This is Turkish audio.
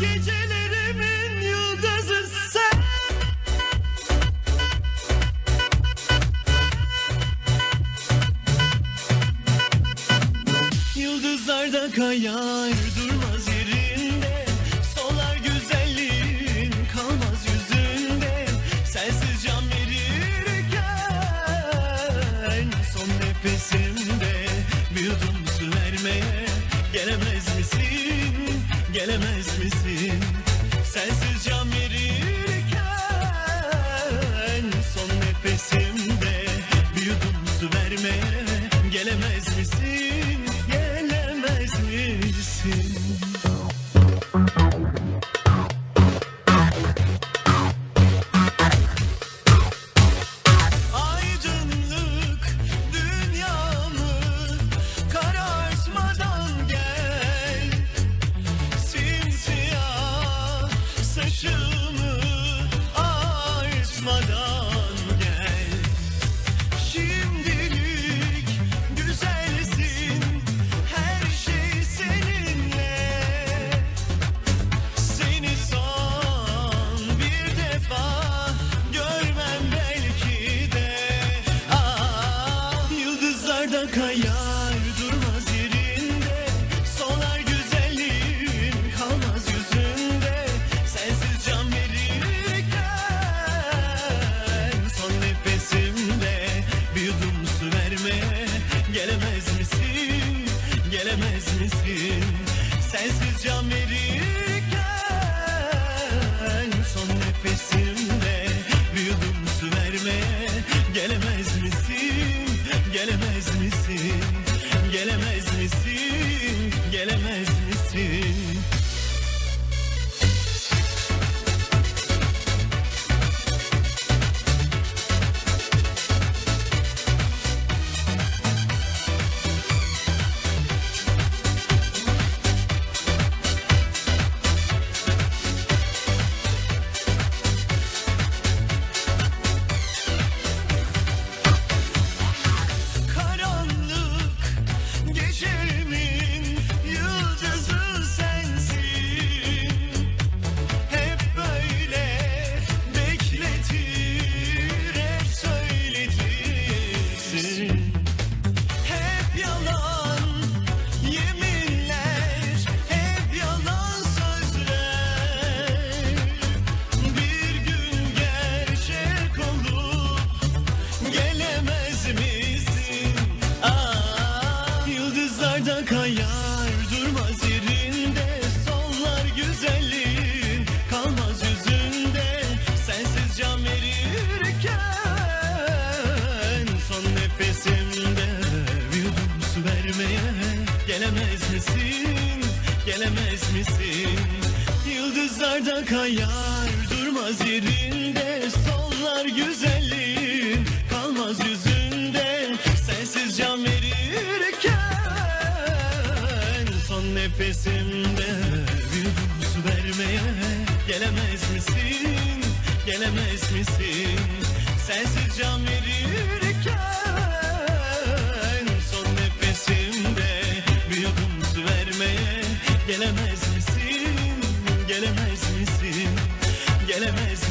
Gecelerimin yıldızı sen. Yıldızlarda kayar durmaz yerinde. Solar güzelliğin kalmaz yüzünde. Sensiz can Son nefesimde bir yudum Gelemez misin, gelemez misin? Sensiz can verirken Son nefesimde bir yudum su vermeye Gelemez misin, gelemez misin Oh. Misin Sensiz can verirken Son nefesimde bir yudum su vermeye Gelemez misin, gelemez misin? Gelemez misin, Gelemez misin? Yıldızlarda kayar durmaz yerinde. Sollar güzelliğin kalmaz yüzünde. Sensiz can verirken Son nefesimde bir su vermeye Gelemez misin, gelemez misin? Sensiz can verirken Gelemez misin, gelemez misin? Gelemez